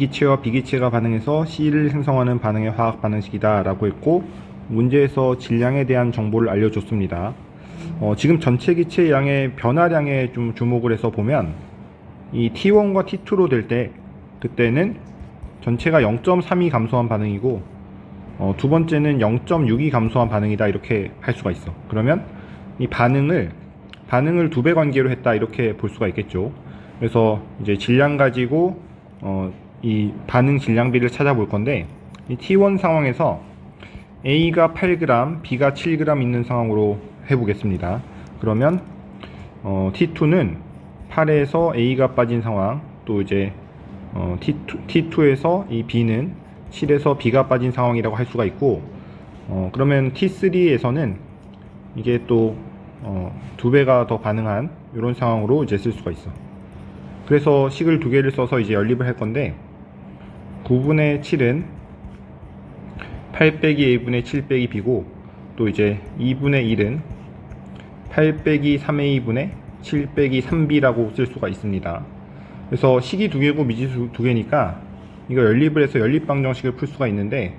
A기체와 B기체가 반응해서 C를 생성하는 반응의 화학 반응식이다 라고 했고 문제에서 질량에 대한 정보를 알려줬습니다. 어, 지금 전체 기체 양의 변화량에 좀 주목을 해서 보면 이 T1과 T2로 될 때 그때는 전체가 0.3이 감소한 반응이고 어, 두 번째는 0.6이 감소한 반응이다 이렇게 할 수가 있어. 그러면 이 반응을 반응을 두 배 관계로 했다 이렇게 볼 수가 있겠죠. 그래서 이제 질량 가지고 어, 이 반응 질량비를 찾아볼 건데 이 T1 상황에서 A가 8g, B가 7g 있는 상황으로 해보겠습니다. 그러면 어, T2는 8에서 A가 빠진 상황, 또 이제 어, T2, T2에서 이 B는 7에서 B가 빠진 상황이라고 할 수가 있고, 어, 그러면 T3에서는 이게 또 어, 두 배가 더 가능한 이런 상황으로 이제 쓸 수가 있어. 그래서 식을 두 개를 써서 이제 연립을 할 건데 9분의 7은 8 빼기 A분의 7 빼기 B고 또 이제 2분의 1은 8 빼기 3A분의 7 빼기 3B라고 쓸 수가 있습니다. 그래서 식이 두 개고 미지수 두 개니까 이거 연립을 해서 연립방정식을 풀 수가 있는데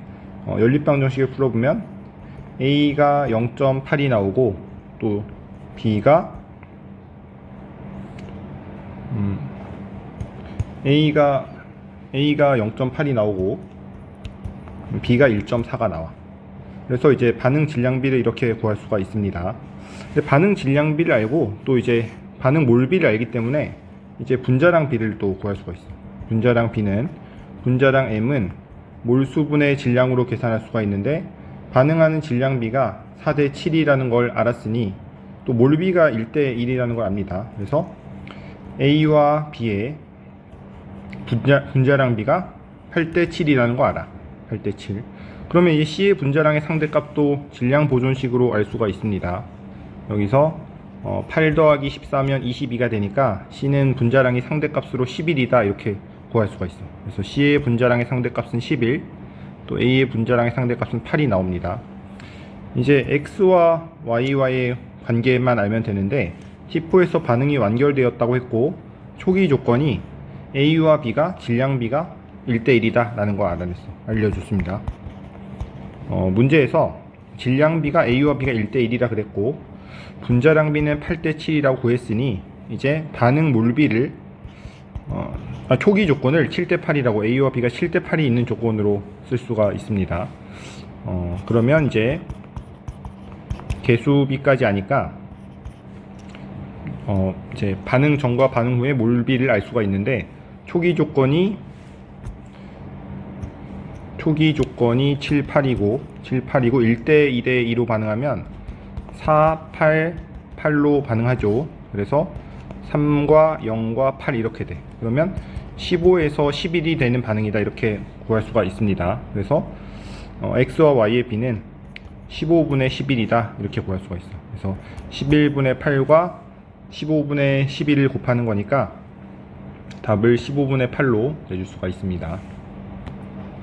어, 연립방정식을 풀어보면 A가 0.8이 나오고 또 B가 음, A가 A가 0.8이 나오고 B가 1.4가 나와. 그래서 이제 반응 질량비를 이렇게 구할 수가 있습니다. 반응 질량비를 알고 또 이제 반응 몰비를 알기 때문에 이제 분자량 비를 또 구할 수가 있어. 분자량 비는 분자량 M은 몰 수분의 질량으로 계산할 수가 있는데 반응하는 질량비가 4대 7이라는 걸 알았으니 또 몰비가 1대 1이라는 걸 압니다. 그래서 A와 B의 분자, 분자량비가 8대 7이라는 거 알아. 8대 7. 그러면 이 C의 분자량의 상대값도 질량 보존식으로 알 수가 있습니다. 여기서 어, 8 더하기 14면 22가 되니까 C는 분자량이 상대값으로 11이다 이렇게 구할 수가 있어. 그래서 C의 분자량의 상대값은 11, 또 A의 분자량의 상대값은 8이 나옵니다. 이제 X와 Y와의 관계만 알면 되는데 T4에서 반응이 완결되었다고 했고 초기 조건이 A와 B가 질량비가 1대1이다 라는 거 알아냈어 알려줬습니다. 어, 문제에서 질량비가 A와 B가 1대1이라 그랬고 분자량비는 8대7이라고 구했으니 이제 반응 몰비를 어, 아, 초기 조건을 7대8이라고 A와 B가 7대8이 있는 조건으로 쓸 수가 있습니다. 어, 그러면 이제 개수비까지 아니까 어, 이제 반응 전과 반응 후의 몰비를 알 수가 있는데 초기 조건이 초기 조건이 7, 8이고 7, 8이고 1대 2대 2로 반응하면 4, 8, 8로 반응하죠. 그래서 3과 0과 8 이렇게 돼. 그러면 15에서 11이 되는 반응이다 이렇게 구할 수가 있습니다. 그래서 어, x와 y의 b는 15분의 11이다 이렇게 구할 수가 있어. 그래서 11분의 8과 15분의 11을 곱하는 거니까 답을 15분의 8로 내줄 수가 있습니다.